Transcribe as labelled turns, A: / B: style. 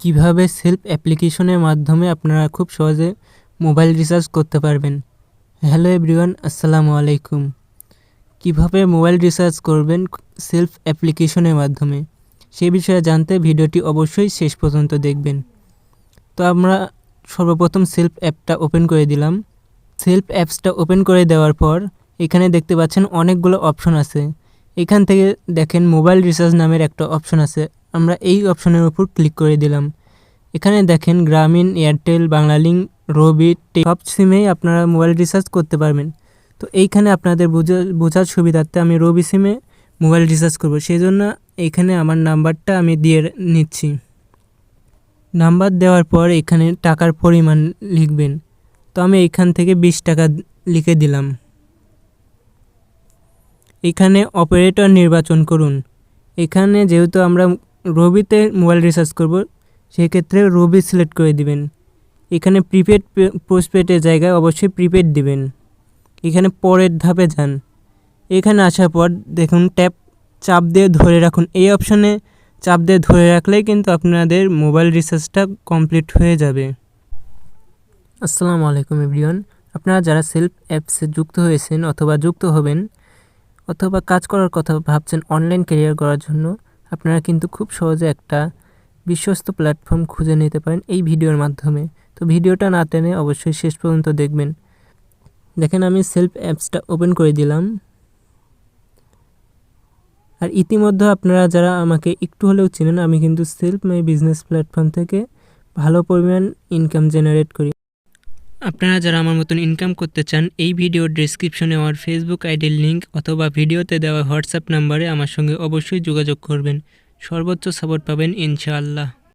A: কীভাবে সেলফ অ্যাপ্লিকেশনের মাধ্যমে আপনারা খুব সহজে মোবাইল রিচার্জ করতে পারবেন? হ্যালো এভরিওয়ান, আসসালামু আলাইকুম। কীভাবে মোবাইল রিচার্জ করবেন সেলফ অ্যাপ্লিকেশনের মাধ্যমে? সে বিষয়ে জানতে ভিডিওটি অবশ্যই শেষ পর্যন্ত দেখবেন। তো আমরা সর্বপ্রথম সেলফ অ্যাপটা ওপেন করে দিলাম। সেলফ অ্যাপসটা ওপেন করে দেওয়ার পর এখানে দেখতে পাচ্ছেন অনেকগুলো অপশন আছে। এখান থেকে দেখেন মোবাইল রিচার্জ নামের একটা অপশন আছে। আমরা এই অপশনের উপর ক্লিক করে দিলাম। এখানে দেখেন গ্রামীণ এয়ারটেল, বাংলালিংক, রবি টে- সব সিমেই আপনারা মোবাইল রিচার্জ করতে পারবেন। তো এইখানে আপনাদের বোঝা বোঝার সুবিধার্থে আমি রবি সিমে মোবাইল রিচার্জ করব। সেই জন্য এইখানে আমার নাম্বারটা আমি দিয়ে নিচ্ছি। নাম্বার দেওয়ার পর এখানে টাকার পরিমাণ লিখবেন। তো আমি এখান থেকে বিশ টাকা লিখে দিলাম। এখানে অপারেটর নির্বাচন করুন। এখানে যেহেতু আমরা রবিতে মোবাইল রিচার্জ করব, সেক্ষেত্রে রবি সিলেক্ট করে দিবেন। এখানে প্রিপেড পোস্টপেডের জায়গায় অবশ্যই প্রিপেড দিবেন। এখানে পরের ধাপে যান। এখানে আসার পর দেখুন ট্যাপ চাপ দিয়ে ধরে রাখুন। এই অপশানে চাপ দিয়ে ধরে রাখলেই কিন্তু আপনাদের মোবাইল রিচার্জটা কমপ্লিট হয়ে যাবে। আসসালামু আলাইকুম এভরিওয়ান। আপনারা যারা সেলফ অ্যাপসে যুক্ত হয়েছেন অথবা যুক্ত হবেন অথবা কাজ করার কথা ভাবছেন অনলাইন ক্যারিয়ার করার জন্য, আপনারা কিন্তু খুব সহজে একটা বিশ্বস্ত প্ল্যাটফর্ম খুঁজে নিতে পারেন এই ভিডিওর মাধ্যমে। তো ভিডিওটা না টেনে অবশ্যই শেষ পর্যন্ত দেখবেন। দেখেন আমি সেলফ অ্যাপসটা ওপেন করে দিলাম। আর ইতিমধ্যে আপনারা যারা আমাকে একটু হলেও চেনেন, আমি কিন্তু সেলফ মাই বিজনেস প্ল্যাটফর্ম থেকে ভালো পরিমাণ ইনকাম জেনারেট করি। আপনারা যারা আমার মতন ইনকাম করতে চান, এই ভিডিওর ডিসক্রিপশনে আমার ফেসবুক আইডির লিঙ্ক অথবা ভিডিওতে দেওয়া হোয়াটসঅ্যাপ নাম্বারে আমার সঙ্গে অবশ্যই যোগাযোগ করবেন। সর্বোচ্চ সাপোর্ট পাবেন ইনশাআল্লাহ।